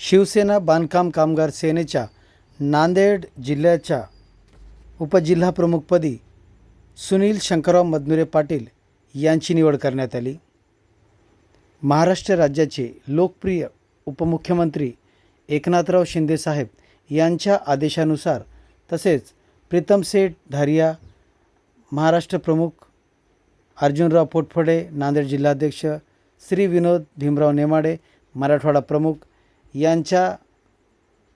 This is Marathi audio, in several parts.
शिवसेना बांधकाम कामगार सेनेच्या नांदेड जिल्ह्याच्या उपजिल्हाप्रमुखपदी सुनील शंकरराव मदनुरे पाटील यांची निवड करण्यात आली. महाराष्ट्र राज्याचे लोकप्रिय उपमुख्यमंत्री एकनाथराव शिंदेसाहेब यांच्या आदेशानुसार तसेच प्रीतम सेठ धारिया महाराष्ट्र प्रमुख अर्जुनराव पोटफडे नांदेड जिल्हाध्यक्ष श्री विनोद भीमराव नेमाडे मराठवाडा प्रमुख यांच्या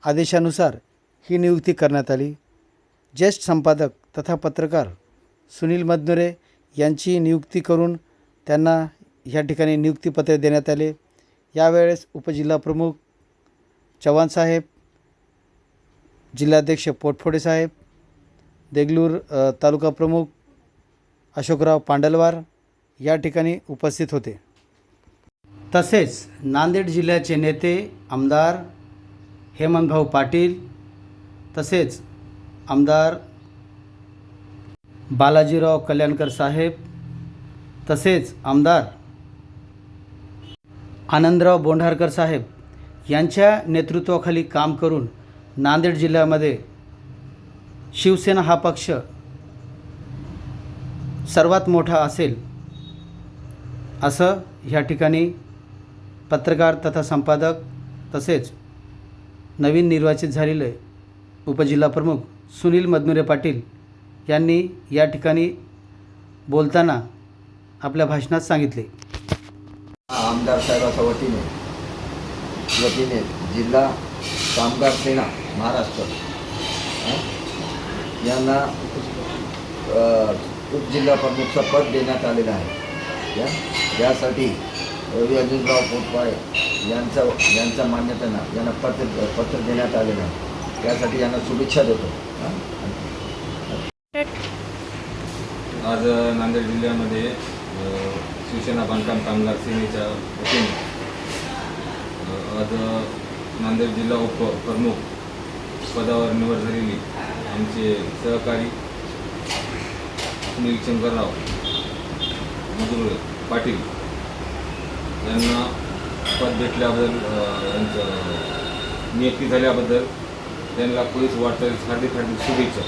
आदेशानुसार ही नियुक्ती करण्यात आली. ज्येष्ठ संपादक तथा पत्रकार सुनील मदनुरे यांची नियुक्ती करून त्यांना ह्या ठिकाणी नियुक्तीपत्रे देण्यात आले. यावेळेस उपजिल्हाप्रमुख चव्हाणसाहेब जिल्हाध्यक्ष पोटफोडे साहेब देगलूर तालुका प्रमुख अशोकराव पांडलवार या ठिकाणी उपस्थित होते. तसेच नांदेड जिल्ह्याचे नेते आमदार हेमंतभाऊ पाटील तसेच आमदार बालाजीराव कल्याणकर साहेब तसेच आमदार आनंदराव बोंढारकर साहेब यांच्या नेतृत्वाखाली काम करून नांदेड जिल्ह्यामध्ये शिवसेना हा पक्ष सर्वात मोठा असेल असं ह्या ठिकाणी पत्रकार तथा संपादक तसेच नवीन निर्वाचित झालेले उपजिल्हाप्रमुख सुनील मदमुरे पाटील यांनी या ठिकाणी बोलताना आपल्या भाषणात सांगितले. आमदार साहेबाच्या वतीने वतीने जिल्हा कामगार सेना महाराष्ट्र यांना उपजिल्हाप्रमुखचं उपजिल्हा पद देण्यात आलेलं आहे. या यासाठी रवी अर्जुनराव पोटपाळे यांचा यांचा मान्यतेनं यांना पत्र पत्र देण्यात आलेलं आहे त्यासाठी यांना शुभेच्छा देतो. आज नांदेड जिल्ह्यामध्ये शिवसेना बांधकाम कामगार सेनेच्या वतीने आज नांदेड जिल्हा उपप्रमुख पदावर निवड झालेली आमचे सहकारी सुनील शंकरराव मधुर पाटील यांना पद भेटल्याबद्दल यांचं नियुक्ती झाल्याबद्दल त्यांना पोलीस वाटचालीस हार्दिक हार्दिक शुभेच्छा.